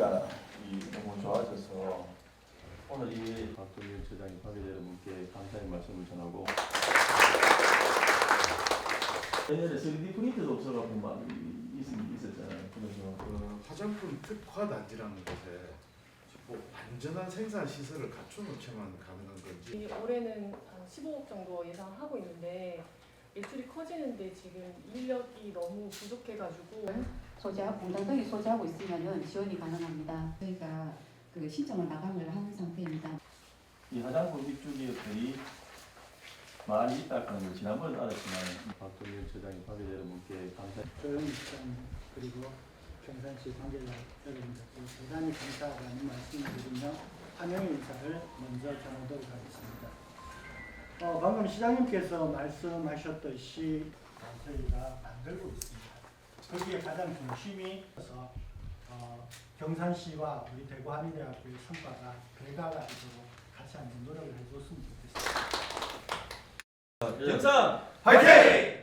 분위기가 이 너무 좋아져서. 오늘 이 박동윤 처장이 관계자 여러분께 감사의 말씀을 전하고 옛날에 3D 프린터도 없어가지고 막 이- 있- 있었잖아요. 그래서 그 화장품 특화 단지라는 곳에 뭐 완전한 생산 시설을 갖춰놓지만 가능한 건지. 이 올해는 한 15억 정도 예상하고 있는데 매출이 커지는데 지금 인력이 너무 부족해가지고 소지하 공장 등이 소지하고 있으면은 지원이 가능합니다. 저희가 그 신청을 마감을 한 상태입니다. 이 화장품 입주 기업들이 많이 있다는 걸 지난번에 알았지만 박동윤 처장이 관계자 여러분께 감사 조영익장 그리고 경산시 관계자 여러분들께 대단히 감사하다는 말씀을 드리며 환영의 인사를 먼저 전하도록 하겠습니다. 어, 방금 시장님께서 말씀하셨듯이 어, 저희가 만들고 있습니다. 거기에 가장 중심이 있어서 어, 경산시와 우리 대구 한의대학교의 성과가 배가가 되도록 같이 한번 노력을 해줬으면 좋겠습니다. 영상 화이팅!